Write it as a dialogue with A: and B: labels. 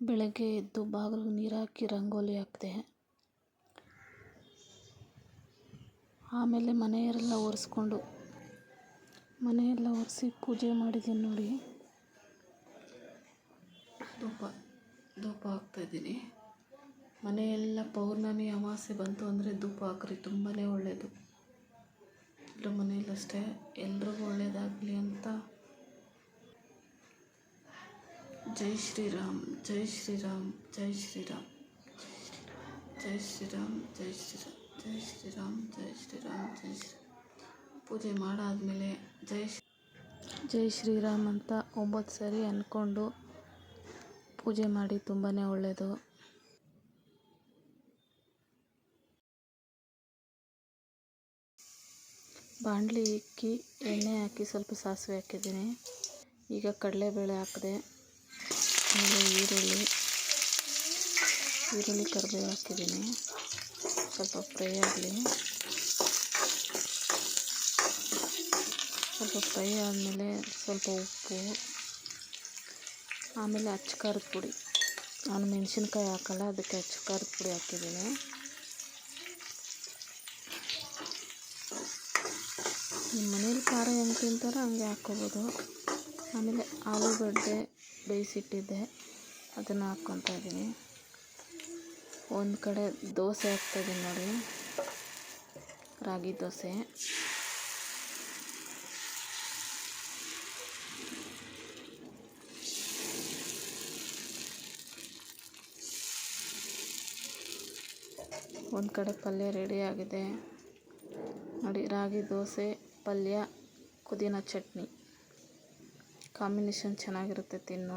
A: ಬೆಳಗ್ಗೆ ಎದ್ದು ಬಾಗಿಲಿಗೆ ನೀರು ಹಾಕಿ ರಂಗೋಲಿ ಹಾಕಿದೆ. ಆಮೇಲೆ ಮನೆಯೆಲ್ಲ ಒರೆಸ್ಕೊಂಡು, ಮನೆಯೆಲ್ಲ ಒರೆಸಿ ಪೂಜೆ ಮಾಡಿದ್ದೀನಿ ನೋಡಿ. ಧೂಪ ಧೂಪ ಹಾಕ್ತಾಯಿದ್ದೀನಿ ಮನೆಯೆಲ್ಲ ಪೌರ್ಣಮಿ ಅಮಾವಾಸ್ಯೆ ಬಂತು ಅಂದರೆ ಧೂಪ ಹಾಕ್ರಿ ತುಂಬಾ ಒಳ್ಳೆಯದು ಎಲ್ಲರ ಮನೆಯಲ್ಲಷ್ಟೇ, ಎಲ್ರಿಗೂ ಒಳ್ಳೆಯದಾಗಲಿ ಅಂತ ಜೈ ಶ್ರೀರಾಮ್ ಜೈ ಶ್ರೀರಾಮ್ ಜೈ ಶ್ರೀರಾಮ್ ಜೈ ಶ್ರೀರಾಮ್ ಜೈ ಶ್ರೀರಾಮ್ ಜೈ ಶ್ರೀರಾಮ್ ಜೈ ಶ್ರೀರಾಮ್, ಜೈ ಶ್ರೀ, ಪೂಜೆ ಮಾಡಾದಮೇಲೆ ಜೈ ಜೈ ಶ್ರೀರಾಮ್ ಅಂತ ಒಂಬತ್ತು ಸರಿ ಅಂದ್ಕೊಂಡು ಪೂಜೆ ಮಾಡಿ ತುಂಬಾ ಒಳ್ಳೆಯದು ಬಾಣಲಿ ಇಕ್ಕಿ, ಎಣ್ಣೆ ಹಾಕಿ ಸ್ವಲ್ಪ ಸಾಸಿವೆ ಹಾಕಿದ್ದೀನಿ. ಈಗ ಕಡಲೆಬೇಳೆ ಹಾಕಿದೆ. ಆಮೇಲೆ ಈರುಳ್ಳಿ. ಈರುಳ್ಳಿ ಕರ್ಬೇವು ಹಾಕಿದ್ದೀನಿ. ಸ್ವಲ್ಪ ಫ್ರೈ ಆಗಲಿ. ಸ್ವಲ್ಪ ಫ್ರೈ ಆದಮೇಲೆ ಸ್ವಲ್ಪ ಉಪ್ಪು. ಆಮೇಲೆ ಅಚ್ಚ ಖಾರದ ಪುಡಿ. ನಾನು ಮೆಣಸಿನ್ಕಾಯಿ ಹಾಕಲ್ಲ, ಅದಕ್ಕೆ ಅಚ್ಚ ಖಾರದ ಪುಡಿ ಹಾಕಿದ್ದೀನಿ. ನಿಮ್ಮ ಮನೇಲಿ ಖಾರ ಹೆಂಗೆ ತಿಂತಾರೋ ಹಂಗೆ ಹಾಕ್ಕೋಬೋದು. ಆಮೇಲೆ ಆಲೂಗಡ್ಡೆ ಬೇಯಿಸಿಟ್ಟಿದ್ದೆ. ಅದನ್ನು ಹಾಕ್ಕೊತಾ ಇದ್ದೀನಿ. ಒಂದು ಕಡೆ ದೋಸೆ ಹಾಕ್ತಾಯಿದ್ದೀನಿ ನೋಡಿ. ರಾಗಿ ದೋಸೆ. ಒಂದು ಕಡೆ ಪಲ್ಯ ರೆಡಿಯಾಗಿದೆ ನೋಡಿ, ರಾಗಿ ದೋಸೆ, ಪಲ್ಯ, ಪುದೀನ ಚಟ್ನಿ. ಕಾಂಬಿನೇಷನ್ ಚೆನ್ನಾಗಿರುತ್ತೆ ತಿನ್ನೋಡಿ ನೋಡಿ